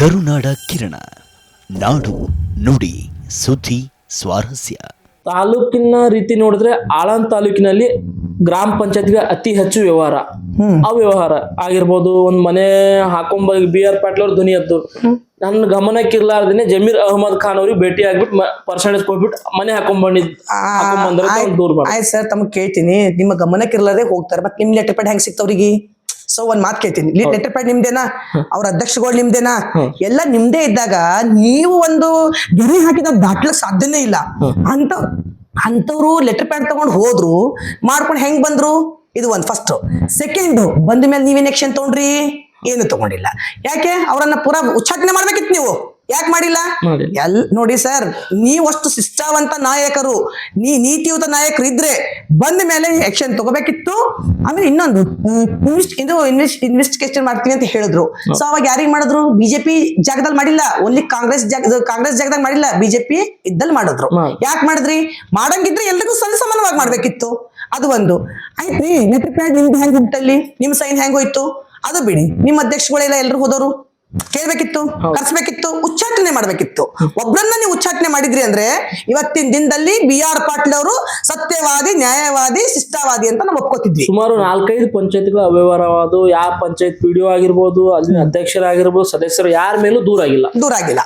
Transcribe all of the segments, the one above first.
ಕರುನಾಡ ಕಿರಣ. ನಾಡು ನುಡಿ ಸುದ್ದಿ ಸ್ವಾರಸ್ಯ. ತಾಲೂಕಿನ ರೀತಿ ನೋಡಿದ್ರೆ ಆಳಂದ ತಾಲೂಕಿನಲ್ಲಿ ಗ್ರಾಮ ಪಂಚಾಯತ್ಗೆ ಅತಿ ಹೆಚ್ಚು ವ್ಯವಹಾರ. ಆ ವ್ಯವಹಾರ ಆಗಿರ್ಬೋದು ಒಂದ್ ಮನೆ ಹಾಕೊಂಬ ಬಿ ಆರ್ ಪಾಟೀಲ್ ಅವ್ರ ಧ್ವನಿ ಎದ್ದು. ನನ್ನ ಗಮನಕ್ಕಿರ್ಲಾರ್ದೇನೆ ಜಮೀರ್ ಅಹಮದ್ ಖಾನ್ ಅವ್ರಿಗೆ ಭೇಟಿ ಆಗ್ಬಿಟ್ಟು ಪರ್ಸೆಂಟೇಜ್ ಕೊಟ್ಬಿಟ್ಟು ಮನೆ ಹಾಕೊಂಬಂದಿದ್ ಹಾಕೊಂಬಂದ್ರ ದೂರ ಆಯ್ತು ಸರ್ ತಮ್ಗೆ ಕೇಳ್ತೀನಿ. ನಿಮ್ಮ ಗಮನಕ್ಕಿರ್ಲಾರ್ದೆ ಹೋಗ್ತಾರೆ ಮತ್ತೆ ನಿಮ್ ಲೆಟರ್ ಪ್ಯಾಡ್ ಹೆಂಗ್ ಸಿಗ್ತಾವ್ರಿಗೆ ಸೊ ಒಂದ್ ಮಾತ್ ಕೇಳ್ತೀನಿ. ಲೆಟರ್ ಪ್ಯಾಡ್ ನಿಮ್ದೇನಾ? ಅವ್ರ ಅಧ್ಯಕ್ಷಗಳು ನಿಮ್ದೇನಾ? ಎಲ್ಲ ನಿಮ್ದೇ ಇದ್ದಾಗ ನೀವು ಒಂದು ಗೆರೆ ಹಾಕಿದ ದಾಟ್ಲಕ್ ಸಾಧ್ಯನೇ ಇಲ್ಲ. ಅಂತ ಅಂತವ್ರು ಲೆಟರ್ ಪ್ಯಾಡ್ ತಗೊಂಡ್ ಹೋದ್ರು ಮಾಡ್ಕೊಂಡು ಹೆಂಗ್ ಬಂದ್ರು? ಇದು ಒಂದ್ ಫಸ್ಟ್ ಸೆಕೆಂಡ್ ಬಂದ ಮೇಲೆ ನೀವೇನ್ ಎಕ್ಷನ್ ತಗೊಂಡ್ರಿ? ಏನು ತಗೊಂಡಿಲ್ಲ. ಯಾಕೆ? ಅವರನ್ನ ಪೂರಾ ಉಚ್ಚಾಟನೆ ಮಾಡ್ಬೇಕಿತ್ತು ನೀವು. ಯಾಕೆ ಮಾಡಿಲ್ಲ. ಎಲ್ ನೋಡಿ ಸರ್ ನೀವಷ್ಟು ಶಿಷ್ಟಾವಂತ ನಾಯಕರು ನೀ ನೀತಿಯುತ ನಾಯಕರು ಇದ್ರೆ ಬಂದ ಮೇಲೆ ಆಕ್ಷನ್ ತಗೋಬೇಕಿತ್ತು. ಆಮೇಲೆ ಇನ್ನೊಂದು ಇದು ಇನ್ವೆಸ್ಟ್ ಇನ್ವೆಸ್ಟಿಗೇಷನ್ ಮಾಡ್ತೀನಿ ಅಂತ ಹೇಳಿದ್ರು. ಸೊ ಅವಾಗ ಯಾರಿಗೆ ಮಾಡಿದ್ರು? ಬಿಜೆಪಿ ಜಾಗದಲ್ಲಿ ಮಾಡಿಲ್ಲ. ಓನ್ಲಿ ಕಾಂಗ್ರೆಸ್ ಜಾಗ ಕಾಂಗ್ರೆಸ್ ಜಾಗದಾಗ ಮಾಡಿಲ್ಲ. ಬಿಜೆಪಿ ಇದ್ದಲ್ಲಿ ಮಾಡಿದ್ರು. ಮಾಡ್- ಯಾಕೆ ಮಾಡಿದ್ರಿ? ಮಾಡಂಗಿದ್ರೆ ಎಲ್ರಿಗೂ ಸರಿ ಸಮಾನವಾಗಿ ಮಾಡ್ಬೇಕಿತ್ತು. ಅದು ಒಂದು. ಆಯ್ತ್ರಿ ಪ್ಯಾಡ್ ನಿಮ್ದು ಹೆಂಗ್ ಹೋಗ್ತಲ್ಲಿ ನಿಮ್ ಸೈನ್ ಹೆಂಗ್ ಹೋಯ್ತು? ಅದು ಬಿಡಿ. ನಿಮ್ಮ ಅಧ್ಯಕ್ಷಗಳೆಲ್ಲ ಎಲ್ರು ಹೋದವರು ಕೇಳ್ಬೇಕಿತ್ತು ಕರ್ಸ್ಬೇಕಿತ್ತು ಉಚ್ಚಾಟನೆ ಮಾಡ್ಬೇಕಿತ್ತು. ಒಬ್ಬರನ್ನ ನೀವು ಉಚ್ಚಾಟನೆ ಮಾಡಿದ್ರಿ ಅಂದ್ರೆ ಇವತ್ತಿನ ದಿನದಲ್ಲಿ ಬಿ ಆರ್ ಪಾಟೀಲ್ ಅವರು ಸತ್ಯವಾದಿ ನ್ಯಾಯವಾದಿ ಶಿಷ್ಟವಾದಿ ಅಂತ ನಾವು ಒಪ್ಕೋತಿದ್ವಿ. ಸುಮಾರು ನಾಲ್ಕೈದು ಪಂಚಾಯತ್ಗಳ ಅವ್ಯವಹಾರವಾದ ಯಾವ ಪಂಚಾಯತ್ ಪಿ ಡಿ ಆಗಿರ್ಬೋದು ಅಲ್ಲಿನ ಅಧ್ಯಕ್ಷರಾಗಿರ್ಬೋದು ಸದಸ್ಯರು ಯಾರ ಮೇಲೂ ದೂರ ಆಗಿಲ್ಲ. ದೂರ ಆಗಿಲ್ಲ.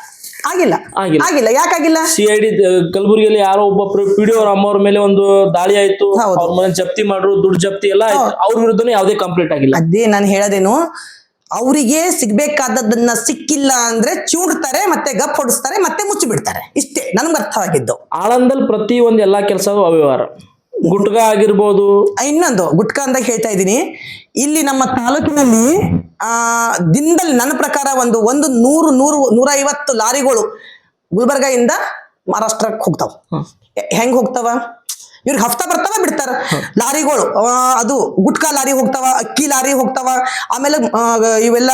ಆಗಿಲ್ಲ. ಆಗಿಲ್ಲ. ಆಗಿಲ್ಲ. ಯಾಕಾಗಿಲ್ಲ ಸಿ ಐ ಡಿ ಕಲಬುರಗಿಯಲ್ಲಿ ಯಾರೋ ಒಬ್ಬ ಪಿಡಿಒ ಡಿ ಅವ್ರ ಮೇಲೆ ಒಂದು ದಾಳಿ ಆಯ್ತು. ಅವ್ರ ಮನೆ ಜಪ್ತಿ ಮಾಡ್ರು ದುಡ್ಡು ಜಪ್ತಿ ಎಲ್ಲ ಅವ್ರ ವಿರುದ್ಧನೂ ಯಾವುದೇ ಕಂಪ್ಲೇಂಟ್ ಆಗಿಲ್ಲ. ಅದೇ ನಾನು ಹೇಳೋದೇನು ಅವರಿಗೆ ಸಿಗ್ಬೇಕಾದದನ್ನ ಸಿಕ್ಕಿಲ್ಲ ಅಂದ್ರೆ ಚೂಡ್ತಾರೆ ಮತ್ತೆ ಗಪ್ ಹೊಡಿಸ್ತಾರೆ ಮತ್ತೆ ಮುಚ್ಚಿ ಬಿಡ್ತಾರೆ ಇಷ್ಟೇ ನನ್ಗೆ ಅರ್ಥವಾಗಿದ್ದು ಆಳಂದಲ್ಲಿ ಪ್ರತಿ ಒಂದು ಎಲ್ಲಾ ಕೆಲಸವೂ ಅವ್ಯವಹಾರ. ಗುಟ್ಕ ಆಗಿರ್ಬೋದು. ಇನ್ನೊಂದು ಗುಟ್ಕ ಅಂತ ಹೇಳ್ತಾ ಇದ್ದೀನಿ. ಇಲ್ಲಿ ನಮ್ಮ ತಾಲೂಕಿನಲ್ಲಿ ಆ ದಿನದಲ್ಲಿ ನನ್ನ ಪ್ರಕಾರ ಒಂದು ಒಂದು ನೂರು ನೂರು ನೂರ ಐವತ್ತು ಲಾರಿಗಳು ಗುಲ್ಬರ್ಗ ಮಹಾರಾಷ್ಟ್ರಕ್ಕೆ ಹೋಗ್ತಾವ. ಹೆಂಗ್ ಹೋಗ್ತಾವ? ಇವ್ರಿಗೆ ಹಫ್ತಾ ಬರ್ತಾವ ಬಿಡ್ತಾರ. ಲಾರಿಗಳು. ಅದು ಗುಟ್ಕಾ ಲಾರಿ ಹೋಗ್ತಾವ ಅಕ್ಕಿ ಲಾರಿ ಹೋಗ್ತಾವ ಆಮೇಲೆ ಇವೆಲ್ಲ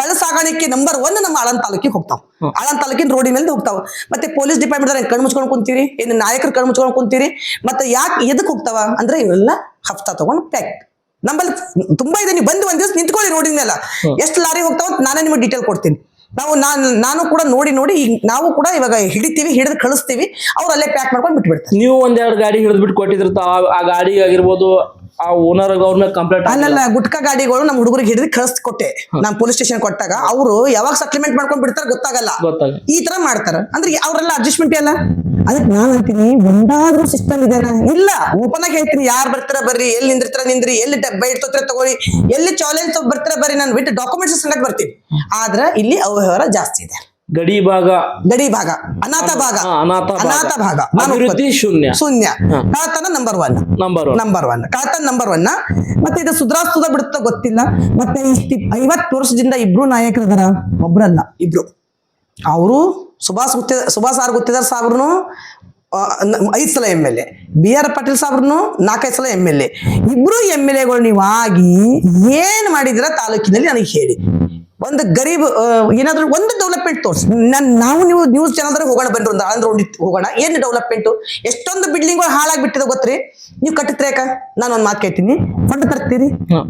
ಕಳ್ಳ ಸಾಗಾಣಿಕೆ ನಂಬರ್ ಒನ್ ನಮ್ಮ ಆಳನ್ ತಾಲೂಕಿಗೆ ಹೋಗ್ತಾವ. ಆಳನ್ ತಾಲೂಕಿನ ರೋಡಿನ ಮೇಲೆ ಹೋಗ್ತಾವ. ಮತ್ತೆ ಪೊಲೀಸ್ ಡಿಪಾರ್ಟ್ಮೆಂಟ್ ಕಣ್ ಮುಚ್ಕೊಂಡು ಕುಂತೀರಿ? ಏನು ನಾಯಕರು ಕಣ್ ಮುಚ್ಕೊಂಡು ಕುಂತೀರಿ? ಮತ್ತೆ ಯಾಕೆ ಎದಕ್ ಹೋಗ್ತಾವ? ಅಂದ್ರೆ ಇವೆಲ್ಲ ಹಫ್ತಾ ತಗೊಂಡು ಪ್ಯಾಕ್ ನಮ್ಮಲ್ಲಿ ತುಂಬಾ ಇದೆ. ನೀವು ಬಂದು ಒಂದ್ ದಿವಸ ನಿಂತ್ಕೊಳ್ಳಿ ರೋಡಿನ ಮೇಲೆ ಎಷ್ಟು ಲಾರಿ ಹೋಗ್ತಾವ ನಾನೇ ನಿಮಗೆ ಡೀಟೇಲ್ ಕೊಡ್ತೀನಿ. ನಾವು ನಾನು ನಾನು ಕೂಡ ನೋಡಿ ನೋಡಿ ಈಗ ನಾವು ಕೂಡ ಇವಾಗ ಹಿಡಿತೀವಿ, ಹಿಡಿದು ಕಳಿಸ್ತೀವಿ, ಅವ್ರು ಅಲ್ಲೇ ಪ್ಯಾಕ್ ಮಾಡ್ಕೊಂಡು ಬಿಟ್ಬಿಡ್ತಾರೆ. ನೀವು ಒಂದೆರಡು ಗಾಡಿ ಹಿಡಿದ್ಬಿಟ್ಟು ಕೊಟ್ಟಿದ್ರು ಆ ಗಾಡಿ ಆಗಿರ್ಬೋದು ಆ ಓನರ್ ಅವ್ರ ಮೇಲೆ ಕಂಪ್ಲೇಂಟ್ ಅಲ್ಲಲ್ಲ ಗುಟ್ಕಾ ಗಾಡಿಗಳು ನಮ್ಮ ಹುಡುಗರಿಗೆ ಹಿಡಿದು ಕಳಿಸ್ ಕೊಟ್ಟೆ. ನಾನು ಪೊಲೀಸ್ ಸ್ಟೇಷನ್ ಕೊಟ್ಟಾಗ ಅವರು ಯಾವಾಗ ಸಪ್ಲಿಮೆಂಟ್ ಮಾಡ್ಕೊಂಡ್ ಬಿಡ್ತಾರ ಗೊತ್ತಾಗಲ್ಲ. ಗೊತ್ತಾಗಲ್ಲ ಈ ತರ ಮಾಡ್ತಾರ. ಅಂದ್ರೆ ಅವರೆಲ್ಲ ಅಡ್ಜಸ್ಟ್ಮೆಂಟ್ ಅಲ್ಲ? ಅದಕ್ಕೆ ನಾನು ಅಂತೀನಿ ಒಂದಾದ್ರೂ ಸಿಸ್ಟಮ್ ಇದೆ ಇಲ್ಲ ಓಪನ್ ಆಗಿ ಹೇಳ್ತೀನಿ ಯಾರು ಬರ್ತಾರ ಬರ್ರಿ ಎಲ್ಲಿ ನಿಂದಿರ್ತಾರ ನಿಂದ್ರಿ ಎಲ್ಲಿ ಡಬ್ಬ ಇಡ್ತೋತ್ರ ತಗೊಳ್ಳಿ ಎಲ್ಲಿ ಚಾಲೆಂಜ್ ಬರ್ತಾರ ಬರ್ರಿ ನಾನು ಬಿಟ್ಟು ಡಾಕ್ಯುಮೆಂಟ್ಸ್ ಸಂಗತಿ ಬರ್ತೀನಿ. ಆದ್ರೆ ಇಲ್ಲಿ ಅವ್ಯವಹಾರ ಜಾಸ್ತಿ ಇದೆ. ಗಡಿ ಭಾಗ. ಗಡಿ ಭಾಗ. ಅನಾಥ ಭಾಗ. ಅನಾಥ ಭಾಗ. ಅನಾಥ ಭಾಗ. ಅಭಿವೃದ್ಧಿ. ಶೂನ್ಯ. ಶೂನ್ಯ. ಕಾತನ number one number number one ಕಾತನ್ number one ಮತ್ತೆ ಇದು ಸುಧಾರಿಸ್ತದ ಬಿಡುತ್ತ ಗೊತ್ತಿಲ್ಲ. ಮತ್ತೆ ಐವತ್ತು ವರ್ಷದಿಂದ ಇಬ್ರು ನಾಯಕರದಾರ? ಒಬ್ರಲ್ಲ ಇಬ್ರು. ಅವರು ಸುಭಾಷ್ ಗುತ್ತಿ ಸುಭಾಷ್ ಆರ್ ಗುತ್ತಿದಾರ್ ಸಾಬ್ರು ಐದು ಸಲ M L A. B R Patil ಸಾಬ್ರು ನಾಲ್ಕೈದು ಸಲ ಎಂ ಎಲ್ ಎ. ಇಬ್ರು ಎಂ ಎಲ್ ಎಗಳು ನೀವಾಗಿ ಏನ್ ಮಾಡಿದಿರ ತಾಲೂಕಿನಲ್ಲಿ ನನಗೆ ಹೇಳಿ. ಒಂದು ಗರೀಬ್ ಏನಾದ್ರು ಒಂದು ಡೆವಲಪ್ಮೆಂಟ್ ತೋರಿಸಿ. ನನ್ ನಾವು ನೀವು ನ್ಯೂಸ್ ಚಾನಲ್ ಹೋಗೋಣ ಬನ್ರಿ ಒಂದು ಆಂಧ್ರ ಹೋಗೋಣ. ಏನು ಡೆವಲಪ್ಮೆಂಟ್ ಎಷ್ಟೊಂದು ಬಿಲ್ಡಿಂಗ್ಗಳು ಹಾಳಾಗ್ಬಿಟ್ಟಿದೆ ಗೊತ್ತ್ರಿ? ನೀವು ಯಾಕ? ನಾನು ಒಂದು ಮಾತು ಕೇಳ್ತೀನಿ. ಫಂಡ್ ತರ್ತೀರಿ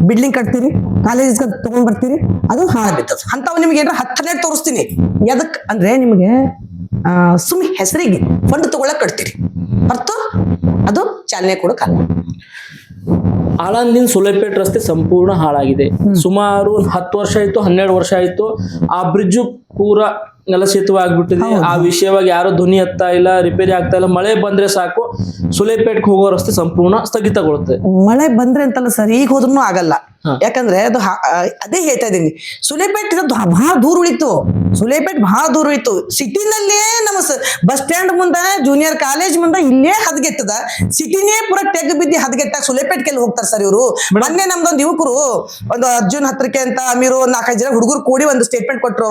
ಬಿಲ್ಡಿಂಗ್ ಕಟ್ತೀರಿ ಕಾಲೇಜ್ ತಗೊಂಡ್ ಬರ್ತೀರಿ ಅದು ಹಾಳಾಗ್ಬಿಟ್ಟದ ಅಂಥವು ನಿಮ್ಗೆ ಏನಾರ ಹತ್ತನೇ ತೋರಿಸ್ತೀನಿ. ಎದಕ್? ಅಂದ್ರೆ ನಿಮಗೆ ಸುಮ್ ಹೆಸರಿಗೆ ಫಂಡ್ ತಗೊಳಕ್ ಕಟ್ತೀರಿ. ಹೊರ್ತು ಅದು ಚಾಲನೆ ಕೊಡಕ್ಕಲ್ಲ ಆಳಂದಿನ ಸುಲೇಪೇಟ್ ರಸ್ತೆ ಸಂಪೂರ್ಣ ಹಾಳಾಗಿದೆ. ಸುಮಾರು ಹತ್ತು ವರ್ಷ ಆಯ್ತು ಹನ್ನೆರಡು ವರ್ಷ ಆಯ್ತು ಆ ಬ್ರಿಡ್ಜ್ ಪೂರ ನೆಲಸೇತುವೆ ಆಗ್ಬಿಟ್ಟಿದೆ. ಆ ವಿಷಯವಾಗಿ ಯಾರು ಧ್ವನಿ ಎತ್ತಾ ಇಲ್ಲ ರಿಪೇರಿ ಆಗ್ತಾ ಇಲ್ಲ. ಮಳೆ ಬಂದ್ರೆ ಸಾಕು ಸುಲೇಪೇಟ್ಗೆ ಹೋಗೋ ರಸ್ತೆ ಸಂಪೂರ್ಣ ಸ್ಥಗಿತಗೊಳ್ಳುತ್ತೆ. ಮಳೆ ಬಂದ್ರೆ ಅಂತಲ್ಲ ಸರ್ ಈಗ ಹೋದ್ರೂ ಆಗಲ್ಲ. ಯಾಕಂದ್ರೆ ಅದು ಅದೇ ಹೇಳ್ತಾ ಇದೀನಿ ಸುಲೇಪೇಟ್ ಬಹಳ ದೂರ ಉಳಿತು. ಸುಲೇಪೇಟ್ ಬಹಳ ದೂರ ಉಳಿತು. ಸಿಟಿನಲ್ಲೇ ನಮ್ಮ ಬಸ್ ಸ್ಟ್ಯಾಂಡ್ ಮುಂದೆ ಜೂನಿಯರ್ ಕಾಲೇಜ್ ಮುಂದೆ ಇಲ್ಲೇ ಹದಗೆತ್ತದ. ಸಿಟಿನೇ ಪೂರ ತೆಗ್ ಬಿದ್ದಿ ಹದಗೆಟ್ಟಾಗ ಸುಲೇಪೇಟ್ ಕೆಲ್ ಹೋಗ್ತಾರೆ ಸರ್ ಇವರು. ಮೊನ್ನೆ ನಮ್ದೊಂದು ಯುವಕರು ಒಂದು ಅರ್ಜುನ್ ಹತ್ರಕ್ಕೆ ಅಂತ ಅಮೀರು ಒಂದು ನಾಲ್ಕೈದು ಜನ ಹುಡುಗರು ಕೂಡಿ ಒಂದು ಸ್ಟೇಟ್ಮೆಂಟ್ ಕೊಟ್ಟರು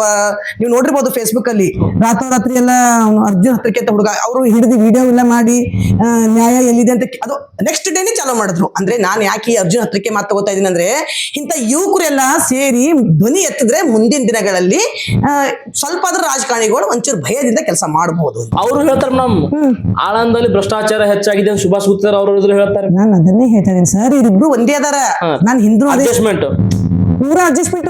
ನೀವು ನೋಡಿರ್ಬೋದು ಫೇಸ್ಬುಕ್ ಅಲ್ಲಿ. ರಾತ್ರಿ ಎಲ್ಲ ಅರ್ಜುನ್ ಹತ್ರಕ್ಕೆ ಅಂತ ಹುಡುಗ ಅವರು ಹಿಡಿದು ವಿಡಿಯೋ ಎಲ್ಲ ಮಾಡಿ ನ್ಯಾಯ ಎಲ್ಲಿದೆ ಅಂತ ಅದು ನೆಕ್ಸ್ಟ್ ಡೇನೇ ಚಾಲೂ ಮಾಡಿದ್ರು. ಅಂದ್ರೆ ನಾನು ಯಾಕೆ ಅರ್ಜುನ್ ಹತ್ರಕ್ಕೆ ಮಾತು ತಗೋತಾ ಇದ್ದೀನಿ ಅಂದ್ರೆ ಇಂಥ ಯುವಕರೆಲ್ಲ ಸೇರಿ ಧ್ವನಿ ಎತ್ತಿದ್ರೆ ಮುಂದಿನ ದಿನಗಳಲ್ಲಿ ಸ್ವಲ್ಪ ಆದ್ರೂ ರಾಜಕಾರಣಿಗಳು ಒಂಚೂರು ಭಯದಿಂದ ಕೆಲಸ ಮಾಡಬಹುದು ಅವರು ಹೇಳ್ತಾರೆ ನಮ್ ಆಳಂದಲ್ಲಿ ಭ್ರಷ್ಟಾಚಾರ ಹೆಚ್ಚಾಗಿದೆ ಅಂತ ಸುಭಾಷ್ ಗುಪ್ತರ್ ಅವರು ಹೇಳ್ತಾರೆ. ನಾನು ಅದನ್ನೇ ಹೇಳ್ತಾ ಇದ್ದೀನಿ. ಸರ್ ಇವ್ರಿಬ್ರು ಒಂದೇ ಅದಾರ. ನಾನು ಹಿಂದೂ ಅಡ್ಜಸ್ಟ್ಮೆಂಟ್ ಪೂರಾ ಅಡ್ಜಸ್ಟ್ಮೆಂಟ್.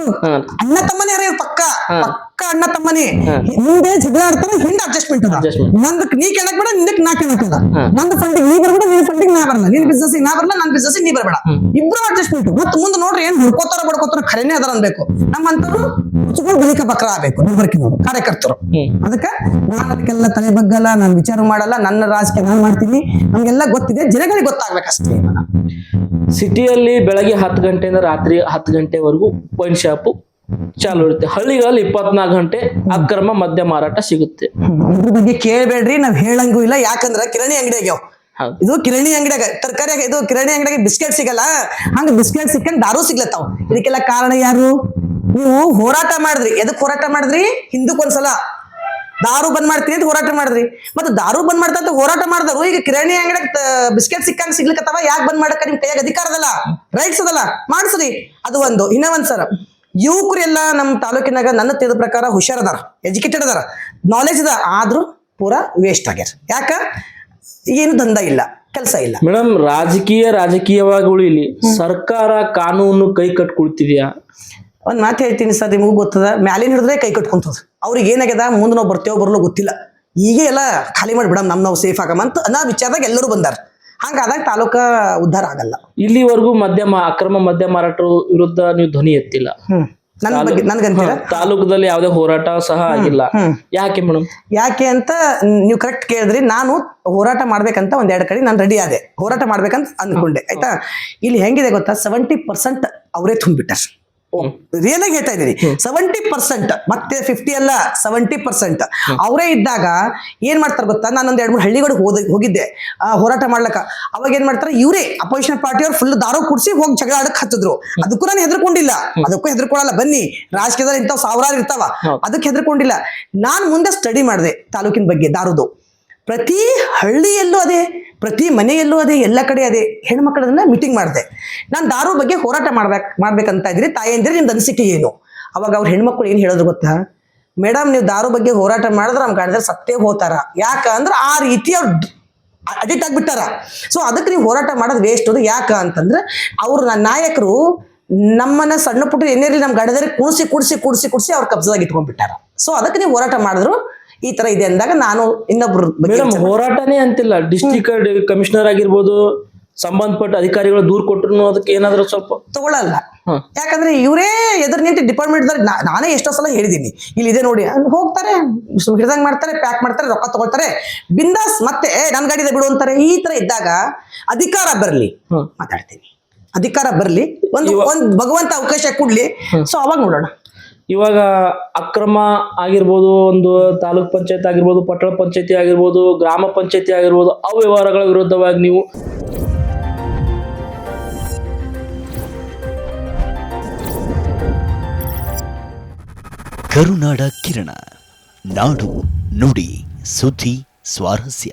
ಅಣ್ಣ ತಮ್ಮನೇ ಯಾರು ಪಕ್ಕ. ಪಕ್ಕ ಅಣ್ಣ ತಮ್ಮನೇ. ಹಿಂದೆ ಮುಂದೆ ಜಗಳ ಆಡ್ತಾರೆ ಹಿಂದೆ ಅಡ್ಜಸ್ಟ್ಮೆಂಟ್ ಅದ. ನಂದಕ್ ನೀ ಕೇಳಕ್ ಬೇಡ ನಿಂದಕ್ ನಾ ಕೇಳಕ್ ಬೇಡ. ನಂದು ಫಂಡಿಗೆ ನೀ ಬರ್ಬೇಡ ನಿನ್ ಫಂಡಿಗೆ ನಾ ಬರಲ್ಲ ನಿನ್ ಬಿಸ್ನೆಸ್ ನಾ ಬರಲ್ಲ ನನ್ ಬಿಸ್ನೆಸ್ ನೀ ಬರಬೇಡ. ಇಬ್ರು ಅಡ್ಜಸ್ಟ್ಮೆಂಟ್ ಮತ್ ಮುಂದೆ ನೋಡ್ರಿ ಏನ್ ಹುಡ್ಕೋತಾರ ಬಡ್ಕೋತಾರ ಖರೇನೆ ಅದಾರ ಅನ್ಬೇಕು. ನಮ್ಮಂತವ್ರು ಮುಚ್ಕೊಂಡು ಬಲಿಕ ಬಕ್ರ ಆಗ್ಬೇಕು. ನಡ್ಬರ್ಕಿನವ್ರು ಕಾರ್ಯಕರ್ತರು. ಅದಕ್ಕ ನಾನು ಅದಕ್ಕೆಲ್ಲ ತಲೆ ಬಗ್ಗಲ್ಲ ನಾನು ವಿಚಾರ ಮಾಡಲ್ಲ ನನ್ನ ರಾಜಕೀಯ ನಾನು ಮಾಡ್ತೀನಿ. ನಮ್ಗೆಲ್ಲ ಗೊತ್ತಿದೆ ಜನಗಳಿಗೆ ಗೊತ್ತಾಗ್ಬೇಕಷ್ಟೇ. ಸಿಟಿಯಲ್ಲಿ ಬೆಳಗ್ಗೆ ಹತ್ತು ಗಂಟೆಯಿಂದ ರಾತ್ರಿ ಹತ್ತು ಗಂಟೆವರೆಗೂ ವೈನ್ ಶಾಪ್ ಚಾಲು ಇರುತ್ತೆ ಹಳ್ಳಿಗಳಲ್ಲಿ ಇಪ್ಪತ್ನಾಲ್ಕು ಗಂಟೆ ಅಕ್ರಮ ಮದ್ಯ ಮಾರಾಟ ಸಿಗುತ್ತೆ. ಅದ್ರ ಬಗ್ಗೆ ಕೇಳ್ಬೇಡ್ರಿ ನಾವ್ ಹೇಳಂಗೂ ಇಲ್ಲ. ಯಾಕಂದ್ರ ಕಿರಾಣಿ ಅಂಗಡಿ ಆಗ್ಯಾವ ಹೌದು. ಇದು ಕಿರಾಣಿ ಅಂಗಡಿಯಾಗ ತರಕಾರಿ ಇದು ಕಿರಾಣಿ ಅಂಗಡಿಯಾಗ ಬಿಸ್ಕೆಟ್ ಸಿಗಲ್ಲ. ಹಂಗ ಬಿಸ್ಕೆಟ್ ಸಿಕ್ಕಂಡ್ ದಾರು ಸಿಗ್ಲತ್ತಾವ ಇದಕ್ಕೆಲ್ಲ ಕಾರಣ ಯಾರು? ನೀವು ಹೋರಾಟ ಮಾಡಿದ್ರಿ. ಎದಕ್ ಹೋರಾಟ ಮಾಡಿದ್ರಿ? ಹಿಂದಕ್ ಒಂದ್ಸಲ. ದಾರು ಬಂದ್ ಮಾಡ್ತೀನಿ ಅಂತ ಹೋರಾಟ ಮಾಡಿದ್ರಿ. ಮತ್ತೆ ದಾರು ಬಂದ್ ಮಾಡ್ತಾ ಅಂತ ಹೋರಾಟ ಮಾಡಿದ್ರು ಈಗ ಕಿರಾಣಿ ಅಂಗಡಿ ಬಿಸ್ಕೆಟ್ ಸಿಕ್ಕಂಗ್ ಸಿಗ್ಲಿಕ್ಕತ್ತವ ಯಾಕೆ ಬಂದ್ ಮಾಡಕ್ಕ ನಿಮ್ ಕೈಯಾಗ ಅಧಿಕಾರ ಅದಲ್ಲ? ರೈಟ್ಸ್ ಅದಲ್ಲ? ಮಾಡಿಸ್ರಿ. ಅದು ಒಂದು. ಇನ್ನೂ ಒಂದ್ ಸರ. ಯುವಕರು ಎಲ್ಲ ನಮ್ಮ ತಾಲೂಕಿನಾಗ ನನ್ನ ತಿಳಿದ ಪ್ರಕಾರ ಹುಷಾರ್ ಅದಾರ. ಎಜುಕೇಟೆಡ್ ಅದಾರ. ನಾಲೆಜ್ ಅದ ಆದ್ರೂ ಪೂರಾ ವೇಸ್ಟ್ ಆಗ್ಯಾರ. ಯಾಕ? ಏನು ದಂಧ ಇಲ್ಲ. ಕೆಲಸ ಇಲ್ಲ. ಮೇಡಮ್ ರಾಜಕೀಯ ರಾಜಕೀಯವಾಗಿ ಉಳಿಲಿ. ಸರ್ಕಾರ ಕಾನೂನು ಕೈ ಕಟ್ಕೊಳ್ತಿದ್ಯಾ? ಒಂದ್ ಮಾತು ಹೇಳ್ತೀನಿ ಸರ್ ನಿಮಗೂ ಗೊತ್ತದ. ಮ್ಯಾಲಿನ ಹಿಡಿದ್ರೆ ಕೈ ಕಟ್ಕೊಂತದ. ಅವ್ರಿಗೆ ಏನಾಗ್ಯದ? ಮುಂದೆ ನಾವು ಬರ್ತೇವೋ ಬರಲೋ ಗೊತ್ತಿಲ್ಲ. ಈಗ ಎಲ್ಲ ಖಾಲಿ ಮಾಡಿ ನಮ್ಮ ನಮ್ ನಾವು ಸೇಫ್ ಆಗಮಂತ ನಾ ವಿಚಾರದಾಗ ಎಲ್ಲರೂ ಬಂದಾರ. ಹಂಗಾದಾಗ ತಾಲೂಕ ಉದ್ಧಾರ ಆಗಲ್ಲ. ಇಲ್ಲಿವರೆಗೂ ಮದ್ಯ ಅಕ್ರಮ ಮದ್ಯ ಮಾರಾಟ ವಿರುದ್ಧ ನೀವು ಧ್ವನಿ ಎತ್ತಿಲ್ಲ. ಹ್ಮ್. ನನ್ನ ಬಗ್ಗೆ ನನ್ಗಂತೀರ ತಾಲೂಕದಲ್ಲಿ ಯಾವುದೇ ಹೋರಾಟ ಸಹ ಆಗಿಲ್ಲ. ಯಾಕೆ ಮೇಡಮ್ ಯಾಕೆ ಅಂತ ನೀವು ಕರೆಕ್ಟ್ ಕೇಳಿದ್ರಿ. ನಾನು ಹೋರಾಟ ಮಾಡ್ಬೇಕಂತ ಒಂದ್ ಎರಡು ಕಡೆ ನಾನು ರೆಡಿ ಆದೆ. ಹೋರಾಟ ಮಾಡ್ಬೇಕಂತ ಅಂದ್ಕೊಂಡೆ. ಆಯ್ತಾ? ಇಲ್ಲಿ ಹೆಂಗಿದೆ ಗೊತ್ತಾ? ಸೆವೆಂಟಿ ಪರ್ಸೆಂಟ್ ಅವರೇ ತುಂಬಿಟ್ಟಾರ. ರಿಯಲ್ ಆಗಿ ಹೇಳ್ತಾ ಇದ್ದೀನಿ ಸೆವೆಂಟಿ ಪರ್ಸೆಂಟ್ ಮತ್ತೆ ಫಿಫ್ಟಿ ಅಲ್ಲ ಸೆವೆಂಟಿ ಪರ್ಸೆಂಟ್ ಅವರೇ ಇದ್ದಾಗ ಏನ್ ಮಾಡ್ತಾರೆ ಗೊತ್ತಾ? ನಾನೊಂದ್ ಎರಡ್ ಮೂರು ಹಳ್ಳಿಗಳಿಗೆ ಹೋದ ಹೋಗಿದ್ದೆ. ಆ, ಹೋರಾಟ ಮಾಡ್ಲಕ್ಕ. ಅವಾಗ ಏನ್ ಮಾಡ್ತಾರೆ? ಇವರೇ ಅಪೋಸಿಷನ್ ಪಾರ್ಟಿಯವ್ರು ಫುಲ್ ದಾರೋ ಕುಡಿಸಿ ಹೋಗಿ ಜಗಳ ಆಡಕ್ ಹತ್ತಿದ್ರು. ಅದಕ್ಕೂ ನಾನು ಹೆದರ್ಕೊಂಡಿಲ್ಲ. ಅದಕ್ಕೂ ಹೆದರ್ಕೊಳ್ಳಲ್ಲ. ಬನ್ನಿ ರಾಜಕೀಯದಲ್ಲಿ ಇಂಥವ್ ಸಾವಿರಾರು ಇರ್ತಾವ. ಅದಕ್ಕೆ ಹೆದರ್ಕೊಂಡಿಲ್ಲ. ನಾನು ಮುಂದೆ ಸ್ಟಡಿ ಮಾಡಿದೆ ತಾಲೂಕಿನ ಬಗ್ಗೆ ದಾರುದು. ಪ್ರತಿ ಹಳ್ಳಿಯಲ್ಲೂ ಅದೇ, ಪ್ರತಿ ಮನೆಯಲ್ಲೂ ಅದೇ, ಎಲ್ಲ ಕಡೆ ಅದೇ. ಹೆಣ್ಮಕ್ಳನ್ನ ಮೀಟಿಂಗ್ ಮಾಡಿದೆ. ನಾನು ದಾರು ಬಗ್ಗೆ ಹೋರಾಟ ಮಾಡ್ಬೇಕು, ಮಾಡ್ಬೇಕಂತ ಇದ್ರಿ ತಾಯಂದಿರಿ, ನಿಮ್ದು ಅನಿಸಿಕೆ ಏನು? ಅವಾಗ ಅವ್ರ ಹೆಣ್ಮಕ್ಳು ಏನು ಹೇಳೋದು ಗೊತ್ತಾ? ಮೇಡಮ್ ನೀವು ದಾರು ಬಗ್ಗೆ ಹೋರಾಟ ಮಾಡಿದ್ರೆ ನಮ್ಮ ಕಾಣಿದ್ರೆ ಸತ್ತೇ ಹೋತಾರ. ಯಾಕ ಅಂದ್ರೆ ಆ ರೀತಿ ಅವ್ರು ಅಡಿಕ್ಟ್ ಆಗ್ಬಿಟ್ಟಾರ. ಸೊ ಅದಕ್ಕೆ ನೀವು ಹೋರಾಟ ಮಾಡೋದು ವೇಸ್ಟ್ ಅದು. ಯಾಕ ಅಂತಂದ್ರೆ ಅವ್ರ ನಾಯಕರು ನಮ್ಮನ್ನ ಸಣ್ಣ ಪುಟ್ಟ ಏನೇ ನಮ್ಮ ಗಡದರೆ ಕೂಡಿಸಿ ಕೂಡಿಸಿ ಕೂಡಿಸಿ ಕೂಡಿಸಿ ಅವ್ರ ಕಬ್ಜದಾಗ ಇಟ್ಕೊಂಡ್ಬಿಟ್ಟಾರ. ಸೊ ಅದಕ್ಕೆ ನೀವು ಹೋರಾಟ ಮಾಡಿದ್ರು. ಈ ತರ ಇದೆ ಅಂದಾಗ ನಾನು ಇನ್ನೊಬ್ರು ಮೇಡಮ್ ಹೋರಾಟನೇ ಅಂತಿಲ್ಲ. ಡಿಸ್ಟಿಕ್ ಕಮಿಷನರ್ ಆಗಿರ್ಬೋದು ಸಂಬಂಧಪಟ್ಟ ಅಧಿಕಾರಿಗಳು ದೂರ ಕೊಟ್ಟರು ಅದಕ್ಕೆ ಏನಾದ್ರು ಸ್ವಲ್ಪ ತಗೊಳಲ್ಲ. ಯಾಕಂದ್ರೆ ಇವರೇ ಎದುರು ನಿಂತು ಡಿಪಾರ್ಟ್ಮೆಂಟ್ ನಾನೇ ಎಷ್ಟೋ ಸಲ ಹೇಳಿದೀನಿ ಇಲ್ಲಿ ಇದೆ ನೋಡಿ ಹೋಗ್ತಾರೆ ಹಿಡ್ದಂಗ್ ಮಾಡ್ತಾರೆ ಪ್ಯಾಕ್ ಮಾಡ್ತಾರೆ ರೊಕ್ಕ ತಗೊಳ್ತಾರೆ. ಬಿಂದಾಸ್ ಮತ್ತೆ "ಏ, ನನ್ ಗಾಡಿ ಬಿಡು ಅಂತಾರೆ. ಈ ತರ ಇದ್ದಾಗ ಅಧಿಕಾರ ಬರಲಿ. ಮಾತಾಡ್ತೀನಿ. ಅಧಿಕಾರ ಬರಲಿ. ಒಂದು ಒಂದು ಭಗವಂತ ಅವಕಾಶ ಕೊಡ್ಲಿ. ಸೊ ಅವಾಗ ನೋಡೋಣ. ಇವಾಗ ಅಕ್ರಮ ಆಗಿರ್ಬೋದು, ಒಂದು ತಾಲೂಕ್ ಪಂಚಾಯತ್ ಆಗಿರ್ಬೋದು, ಪಟ್ಟಣ ಪಂಚಾಯತಿ ಆಗಿರ್ಬೋದು, ಗ್ರಾಮ ಪಂಚಾಯತಿ ಆಗಿರ್ಬೋದು, ಅವ್ಯವಹಾರಗಳ ವಿರುದ್ಧವಾಗಿ ನೀವು ಕರುನಾಡ ಕಿರಣ, ನಾಡು ನುಡಿ, ಸುದ್ದಿ, ಸ್ವಾರಸ್ಯ.